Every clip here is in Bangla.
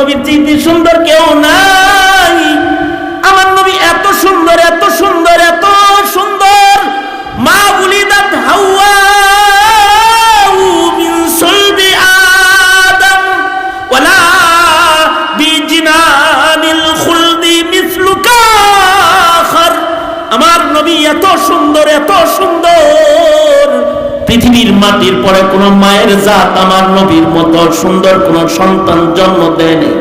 নবীর চাইতে সুন্দর কেউ নাই মাটির পরে কোন মায়ের জাত আমার নবীর মতো সুন্দর কোন সন্তান জন্ম দেয়নি।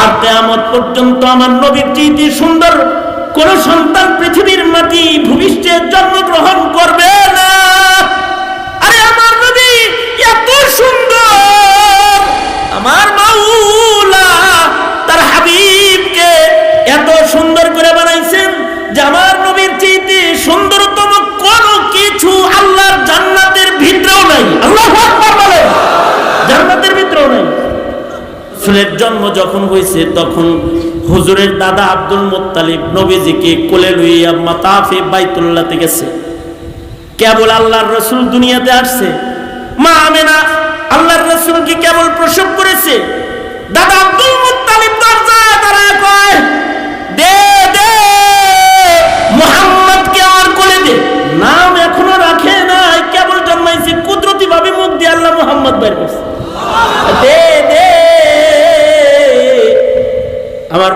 আর কেয়ামত পর্যন্ত আমার নবীর চিঠি সুন্দর কোন সন্তান পৃথিবীর মাটি ভবিষ্যতের জন্ম গ্রহণ করবে? রসুলের জন্ম যখন হয়েছে তখন হুজুরের দাদা আব্দুল মোত্তালিব নবীজিকে কোলে লইয়া মাতাফে বাইতুল্লাতে গেছে। কেবল আল্লাহর রসুল দুনিয়াতে আসছে। মা আমেনা, আল্লাহর রসুলকে কেবল প্রসব করেছে। দাদা আব্দুল মোত্তালিব দরজায় দাঁড়ায়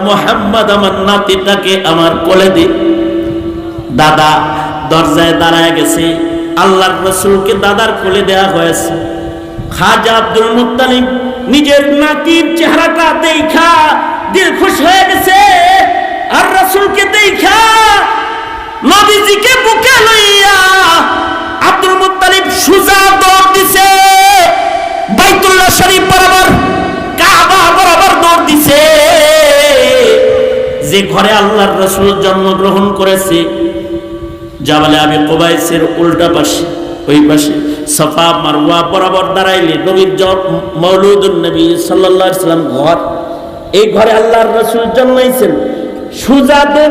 মোহাম্মদ আমার নাতিটাকে আমার কোলে দে দাদা দরজায় দাঁড়ায় গেছে। আল্লাহর রসুলকে দাদার কোলে দেয়া হয়েছে। খাজা আব্দুল মুত্তালিব নিজের নাতির চেহারাটা দেখা দিল খুশ হয়ে গেছে। আর রসুলকে দেখা নবীজিকে বুকে লইয়া আব্দুল মুত্তালিব সুজা দৌড় দিছে। ঘরে আল্লাহর রসুল জন্মগ্রহণ করেছে। জাবালে আমি কোবাইসের উল্টা পাশে, ওই পাশে। সফা মারওয়া বরাবর দাঁড়াইলে নবীর মৌলুদুল নবী সাল্লাম ঘর। এই ঘরে আল্লাহর রসুল জন্মাইছেন।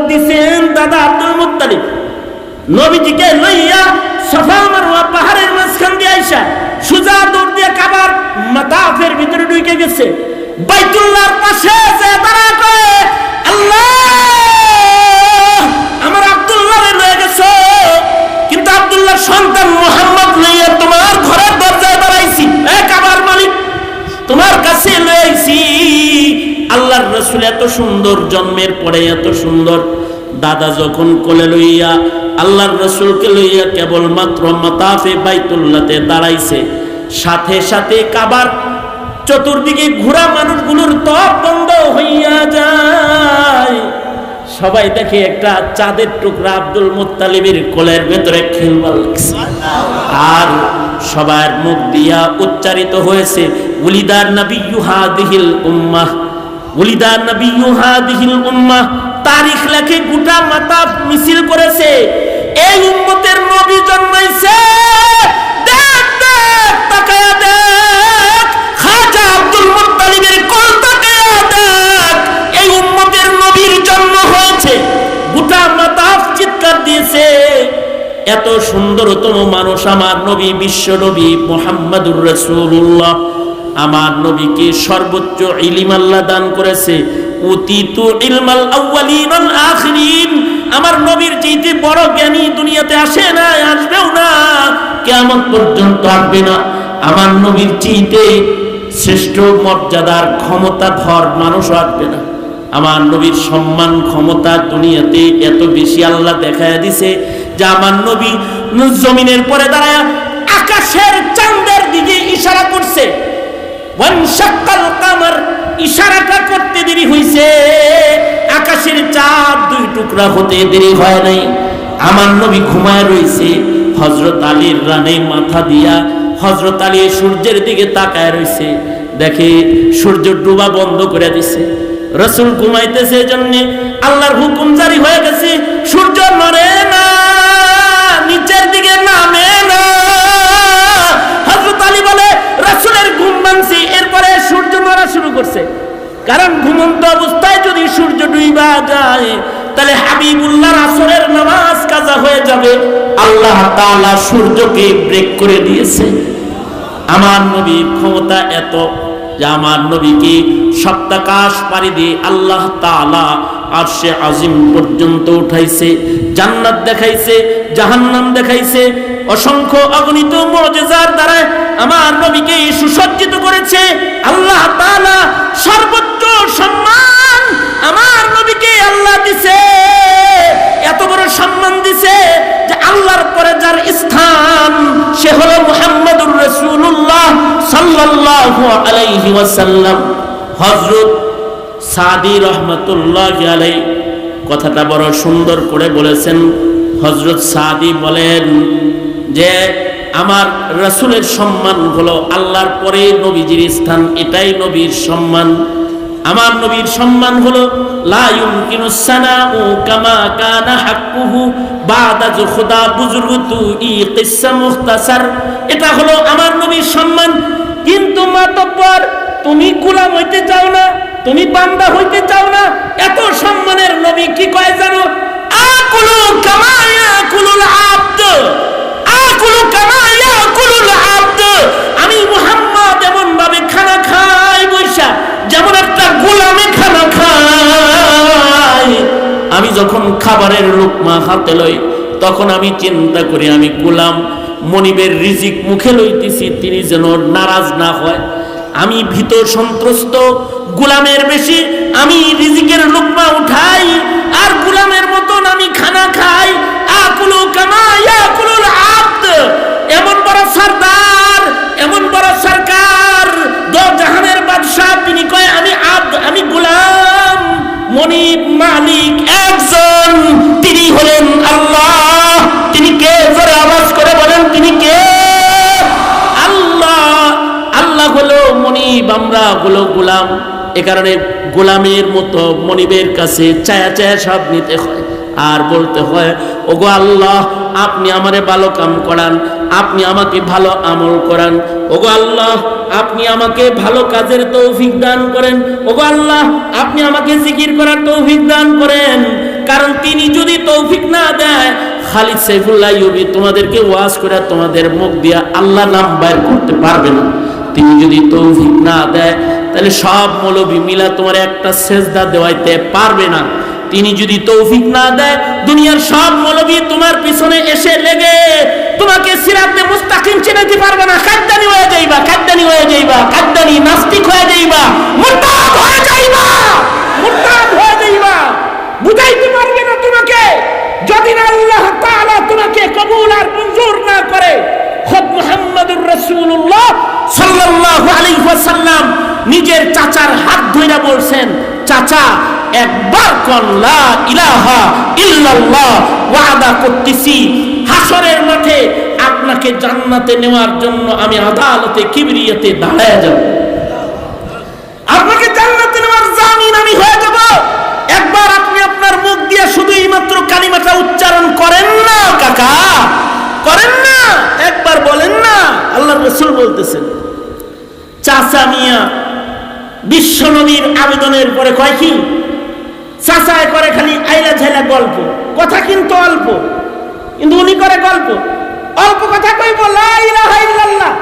দিছেন দাদা আব্দুল নবীজিকে লইয়া সফা মারওয়া পাহাড়ের মাঝখান দিয়ে আইসা সুজা দৌড় দিয়ে কাবার মাতাফের ভিতরে ঢুকে গেছে। বাইতুল্লাহর পাশে যে দাঁড়া করে, আল্লাহ রসুল এত সুন্দর, জন্মের পরে এত সুন্দর। দাদা যখন কোলে লইয়া আল্লাহর রসুলকে লইয়া কেবলমাত্র মাতাফে বাইতুল্লাতে দাঁড়াইছে, সাথে সাথে কাবার চতুর্দিকে ঘোরা মানুষগুলোর তপ বন্ধ হইয়া যায়। সবাই দেখে একটা চাঁদের টুকরা আব্দুল মুত্তালিবের কোলের ভেতরে খেলবার আর সবার মুখ দিয়া উচ্চারিত হয়েছে, উলিদার নবী ইউহাদিহিল উম্মাহ। উলিদার নবী ইউহাদিহিল উম্মাহ তারিখ লেখে গোটা মিছিল করেছে। এই উম্মতের নবী জন্মাইছে। দেখ দেখ, তাকায়া দেখ, খাজা আব্দুল মুত্তালিবের তাকায়া দেখ। এই উম্মতের নবীর জন্ম হয়েছে। গোটা মাতাফ চিৎকার দিয়েছে। এত সুন্দরতম মানুষ আমার নবী, বিশ্ব নবী মোহাম্মদুর রসুল্লাহ আমার নবীকে সর্বোচ্চ ইলিম আল্লাহ দান করেছে। উতিতু ইলমাল আউয়ালিন আখিরিন। আমার নবীর চাইতে বড় জ্ঞানী দুনিয়াতে আসে না, আসবেও না। কিয়ামত পর্যন্ত আসবে না। আমার নবীর চাইতে শ্রেষ্ঠ মর্যাদার ক্ষমতাধর মানুষ আসবে না। আমার নবীর সম্মান ক্ষমতা দুনিয়াতে এত বেশি আল্লাহ দেখায় দিছে যে আমার নবী জমিনের পরে দাঁড়ায় আকাশের চাঁদের দিকে ইশারা করছে। ইশারাটা করতে দেরি হইছে। আকাশের চাঁদ দুই টুকরা হতে দেরি হয় নাই। আমার নবী ঘুমায় রইছে। হযরত আলীর রানে মাথা দিয়া হযরত আলী সূর্যের দিকে তাকায় রইছে। দেখে সূর্য ডুবা বন্ধ করে দিছে। রসুল ঘুমাইতেছে জন্য আল্লাহর হুকুম জারি হয়ে গেছে। সূর্য নড়ে শুরু করছে। কারণ ঘুমন্ত অবস্থায় যদি সূর্য ডুইবা যায়, তাহলে হাবিবুল্লাহর আসরের নামাজ কাজা হয়ে যাবে। আল্লাহ তাআলা সূর্যকে ব্রেক করে দিয়েছে। আমার নবীর ক্ষমতা এত যে আমার নবীকে সপ্তাকাশ পাড়ি দিয়ে আল্লাহ তাআলা আর সে আজিম পর্যন্ত উঠাইছে, জান্নাত দেখাইছে, জাহান্নাম দেখাইছে। অসংখ্য অগণিত মজেজার দ্বারা আমার আলাইহি ওয়াসাল্লাম হযরত সাদি রহমতুল্লাহ আলাই কথাটা বড় সুন্দর করে বলেছেন। হজরত সাদি বলেন যে, আমার রাসূলের সম্মান হলো আল্লাহর পরে নবীজির স্থান, এটাই নবীর সম্মান। আমার নবীর সম্মান হলো, লা ইউমকিনু সানাউ কামা কানা হাক্কুহু বাদা খুদা বুজুর্গতু ই কিসসা মুখতাসার। এটা হলো আমার নবীর সম্মান। কিন্তু মাতব্বর, তুমি গোলাম হইতে চাও না, তুমি বান্দা হইতে চাও না, এত সম্মানের নবী কি কয় জানো? আকুলু কামা ইয়াকুলুল আবদ, আকুলু কামা ইয়াকুলুল আবদ। আমি মুহাম্মদ এমন ভাবে খানা খাই বৈশা, যেমন একটা গোলামে খানা খাই। আমি যখন খাবারের লোকমা হাতে লই, তখন আমি চিন্তা করি আমি গোলাম মনিবের রিজিক মুখে লইতেছি, তিনি যেন নারাজ না হয়। আমি ভীত সন্ত্রস্ত, গুলামের বেশি, আমি রিজিকের লোকমা উঠাই, আর গুলামের মতন আমি খানা খাই। আকুলু কামা ইয়াকুলুল আবদ। এমন বড় সর্দার, এমন বড় সরকার দো জাহানের বাদশাহ, তিনি কয়, আমি আব্দ, আমি গোলাম, মনিব মালিক একজন গোলাম এ কারণে গোলামের মতো মনিবের কাছে চায়া চায়া সব নিতে হয়। আর বলতে হয়, ওগো আল্লাহ, আপনি আমারে ভালো কাম করান, আপনি আমাকে ভালো আমল করান। ওগো আল্লাহ, আপনি আমাকে ভালো কাজের তৌফিক দান করেন। ওগো আল্লাহ, আপনি আমাকে জিকির করার তৌফিক দান করেন। কারণ তিনি যদি তৌফিক না দেয়, খালিদ সাইফুল্লাহ ইউবি তোমাদেরকে ওয়াজ করে তোমাদের মুখ দিয়া আল্লাহ নাম বাইর করতে পারবে না। তিনি যদি তৌফিক না দেয় তাহলে সব মৌলবী মিলা তোমার একটা সেজদা দেওয়াইতে পারবে না। তিনি যদি তৌফিক না দেয়, দুনিয়ার সব মৌলবী তোমার পিছনে এসে লেগে, তোমাকে সিরাতে মুস্তাকিম চিনাতে পারবে না। কাদ্দানি হয়ে যাইবা, কাদ্দানি হয়ে যাইবা, কাদ্দানি নাস্তিক হয়ে যাইবা, মুরতাদ হয়ে যাইবা, মুরতাদ হয়ে যাইবা। বুঝাইতে পারবে না তোমাকে, যদি না আল্লাহ তাআলা তোমাকে কবুল আর মঞ্জুর না করে। খোদ মুহাম্মদুর রাসূলুল্লাহ সাল্লাল্লাহু আলাইহি ওয়াসাল্লাম নিজের চাচার হাত ধইরা বলছেন, চাচা, একবার কোন, লা ইলাহা ইল্লাল্লাহ ওয়াদা করতেছি। হাসরের মাঠে আপনাকে জান্নাতে নেওয়ার জন্য আমি আদালতে কিবরিয়াতে দাঁড়ায় যাব। আপনাকে জান্নাতে নেওয়ার জামিন আমি হয়ে যাব। একবার আপনি আপনার মুখ দিয়ে শুধু এই মাত্র কালিমাটা উচ্চারণ করেন না, কাকা। করেন না, একবার বলেন না। আল্লাহ রসুল বলতেছেন, চাচা মিয়া বিশ্ব নবীর আবেদনের পরে কয় কি? চাচায় করে খালি আইলা ঝাইলা গল্প। কথা কিন্তু অল্প। কিন্তু উনি করে গল্প। অল্প কথা কইব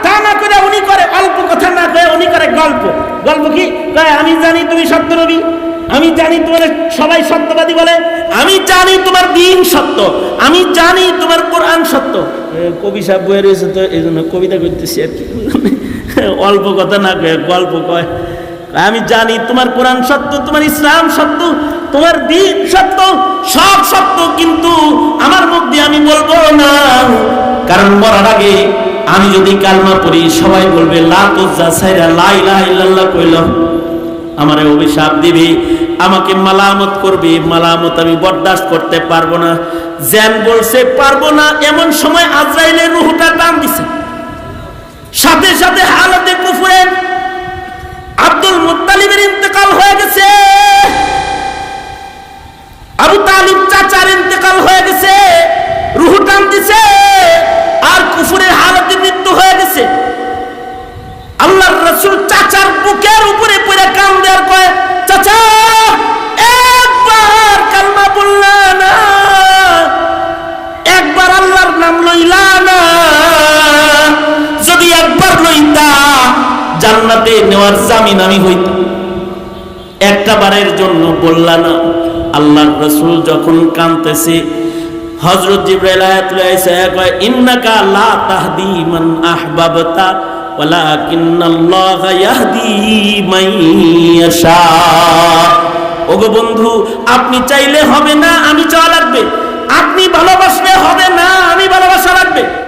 তা না করে উনি করে, অল্প কথা না কয়ে উনি করে গল্প। গল্প কি? আমি জানি তুমি সত্য নবী। আমি জানি তোমার সবাই সত্যবাদী বলে। আমি জানি তোমার দিন সত্য। আমি জানি তোমার কোরআন সত্য। কবি সাহেব বয়ে রয়েছে তো এই জন্য কবিতা করতেছি আর কি। অল্প কথা না কয়ে গল্প কয়। আমি জানি তোমার কোরআন সত্য, তোমার ইসলাম সত্য, তোমার দিন সত্য, সব সত্য, কিন্তু আমার মুখ দিয়ে আমি বলব না। কারণ মরার আগে আমি যদি কালমা পড়ি, সবাই বলবে আমারে অভিশাপ দিবে, আমাকে মালামত করবে, মালামত আমি বরদাস্ত করতে পারব না। জ্যান বলছে, পারব না। এমন সময় আজরাইলের রুহটা টান দিছে। তালিব চাচার ইন্তেকাল হয়ে গেছে, রুহু টান দিছে, আর কুফুরের হালতে মৃত্যু হয়ে গেছে। আল্লাহর রাসূল চাচার বুকের উপরে পড়ে কান দেওয়ার কয়, চাচা, একবার কালমা বললা না, একবার আল্লাহর নাম লইলা না। যদি একবার লইতা, জান্নাতে নেওয়া নেওয়ার জামিন আমি হইতাম। একটা বারের জন্য বললা না। আল্লাহর রসুল যখন কানতেছে হজরত জিবরাইল আয়াতুল আইসা কয় ইন্নাকা লা তাহদি মান আহবাবতা, ওয়ালাকিন্নাল্লাহা ইয়াহদি মান ইয়াশা। ওগো বন্ধু, আপনি চাইলে হবে না, আমি চাওয়া লাগবে। আপনি ভালোবাসলে